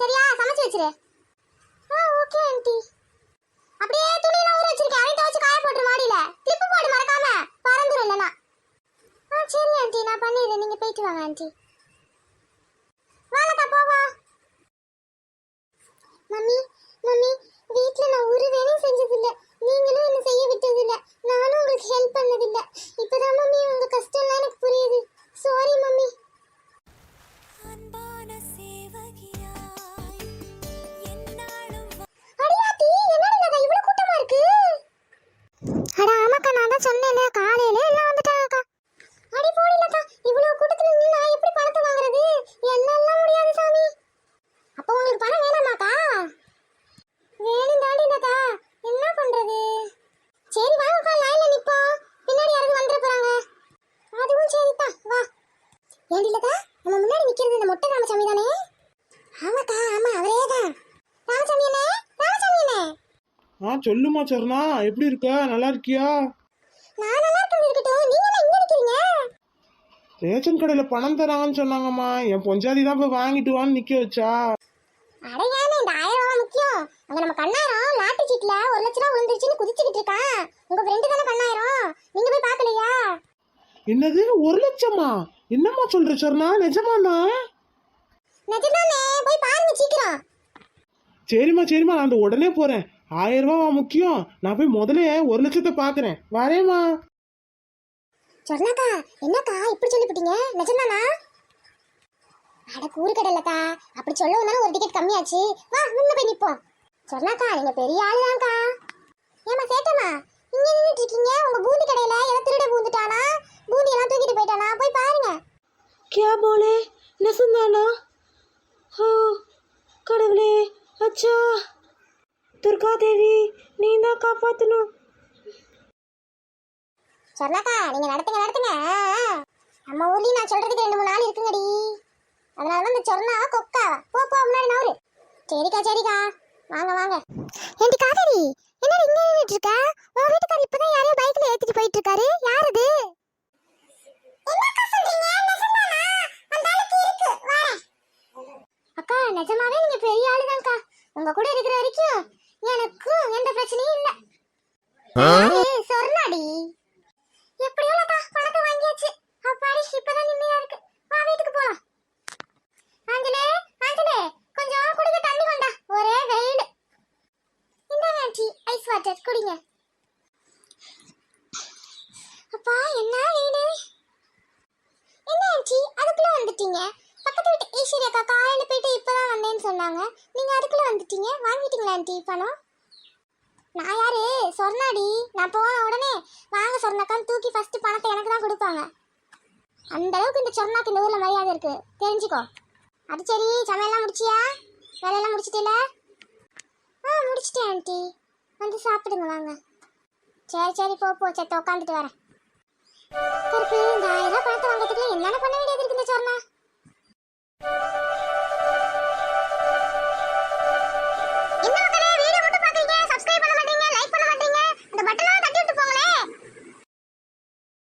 சரியா? சமைச்சு வச்சிரு. ஆ ஓகே ஆன்ட்டி அப்படியே துணியில ஊற வச்சிருக்கேன். அதை துவச்சு காய போட்டுரு மாடியில. கிளிப்பு போடு மறக்காம. பறந்துரும் இல்லைன்னா. ஆ சரி ஆன்ட்டி நான் பண்ணிடுறேன். நீங்கள் போயிட்டு வாங்க ஆன்ட்டி உங்களுக்கு பணம் வேணாமாக்கா? வேணும் தாண்டினக்கா என்ன பண்றது? சரி வாங்கக்கா லைன்ல நிப்போம் பின்னாடி யாராவது வந்துட போறாங்க. அதுவும் சரிப்பா வா. ஏண்டிலக்கா நம்ம முன்னாடி நிக்கிறது இந்த மொட்டை ராமசாமி தானே? ஆமாக்கா ஆமா அவரே தான் ராமசாமி அண்ணே ராமசாமி அண்ணே. ஆ சொல்லுமா சரணா எப்படி இருக்க? நல்லா இருக்கியா? நான் நல்லா இருக்கிறது இருக்கட்டும். நீங்க என்ன இங்க நிக்கிறீங்க? ரேஷன் கடையில் பணம் தராங்கன்னு சொன்னாங்கம்மா. என் பொஞ்சாதி தான் போய் வாங்கிட்டு வான்னு நிற்க வச்சா. அட ஏன்னு இந்த ஆயிரம் ரூபாய் முக்கியம்? அங்க நம்ம கண்ணாயிரம் லாட்டரி சீட்ல ஒரு லட்ச ரூபா விழுந்துருச்சுன்னு குதிச்சுக்கிட்டு இருக்கான் உங்க ஃப்ரெண்டு தானே கண்ணாயிரம்? நீங்க போய் பார்க்கலையா? என்னது ஒரு லட்சமா? என்னம்மா சொல்ற சரணா நிஜமாண்ணா நிஜம்தானே போய் பாருங்க சீக்கிரம். சரிம்மா சரிம்மா நான் அந்த உடனே போறேன். ஆயிரம் ரூபாவா முக்கியம்? நான் போய் முதல்ல ஒரு லட்சத்தை பார்க்கறேன். வரேம்மா. சொன்னாக்கா என்னக்கா இப்படி சொல்லிவிட்டீங்க நிஜம்தானா அட கூறுகடலக்கா அப்படி சொல்லவும் தானே ஒரு டிக்கெட் கம்மியாச்சு. வா முன்ன போய் நிற்போம் சொன்னாக்கா நீங்க பெரிய ஆள் தான்க்கா ஏமா சேட்டம்மா இங்க நின்றுட்டு இருக்கீங்க. உங்க பூந்தி கடையில ஏதோ திருட பூந்துட்டானா? பூந்தி எல்லாம் தூக்கிட்டு போயிட்டானா? போய் பாருங்க. கியா போலே நெசந்தானா? ஹோ கடவுளே அச்சா. துர்கா தேவி நீ தான் காப்பாத்தணும். சொன்னாக்கா நீங்க நடத்துங்க நடத்துங்க. நம்ம ஊர்லயும் நான் சொல்றதுக்கு ரெண்டு மூணு நாள் இருக்குங்கடி. அதனால தான் இந்த சொன்னா கொக்கா. போ போ முன்னாடி நவரு சரிக்கா சரிக்கா. வாங்க வாங்க. ஏண்டி காவேரி என்னடி இங்க நின்னுட்டு இருக்க? உன் வீட்டுக்காரர் இப்பதான் யாரையோ பைக்ல ஏத்திட்டு போயிட்டு இருக்காரு. யார் அது அக்கா நிஜமாவே நீங்க பெரிய ஆளுதான்க்கா. உங்க கூட இருக்கிற வரைக்கும் எனக்கும் எந்த பிரச்சனையும் இல்ல. வாட்டர் குடிங்க. அப்பா என்ன வீடு? என்ன ஆண்டி? அதுக்குள்ள வந்துட்டீங்க. பக்கத்து வீட்டு ஈஸ்வரி அக்கா காலையில போயிட்டு இப்பதான் வந்தேன்னு சொன்னாங்க. நீங்க அதுக்குள்ள வந்துட்டீங்க. வாங்கிட்டீங்களா ஆண்டி பணம்? நான் யாரு? சொர்ணாடி. நான் போன உடனே வாங்க சொர்ணாக்கான்னு தூக்கி ஃபர்ஸ்ட் பணத்தை எனக்கு தான் கொடுப்பாங்க. அந்த அளவுக்கு இந்த சொர்ணாக்கு இந்த ஊர்ல மரியாதை இருக்கு. தெரிஞ்சுக்கோ. அது சரி சமையல்லாம் முடிச்சியா? வேலையெல்லாம் முடிச்சிட்டல? ஆ முடிச்சிட்டேன் ஆண்டி. வந்து சாப்பிடுங்க வாங்க. சரி சரி போ போ சத்த உட்காந்துட்டு வரேன். கருப்பு இந்த ஆயிரம் ரூபாய் பணத்தை வாங்கிறதுக்குள்ள என்னென்ன பண்ண வேண்டியது இருக்கு சொன்னா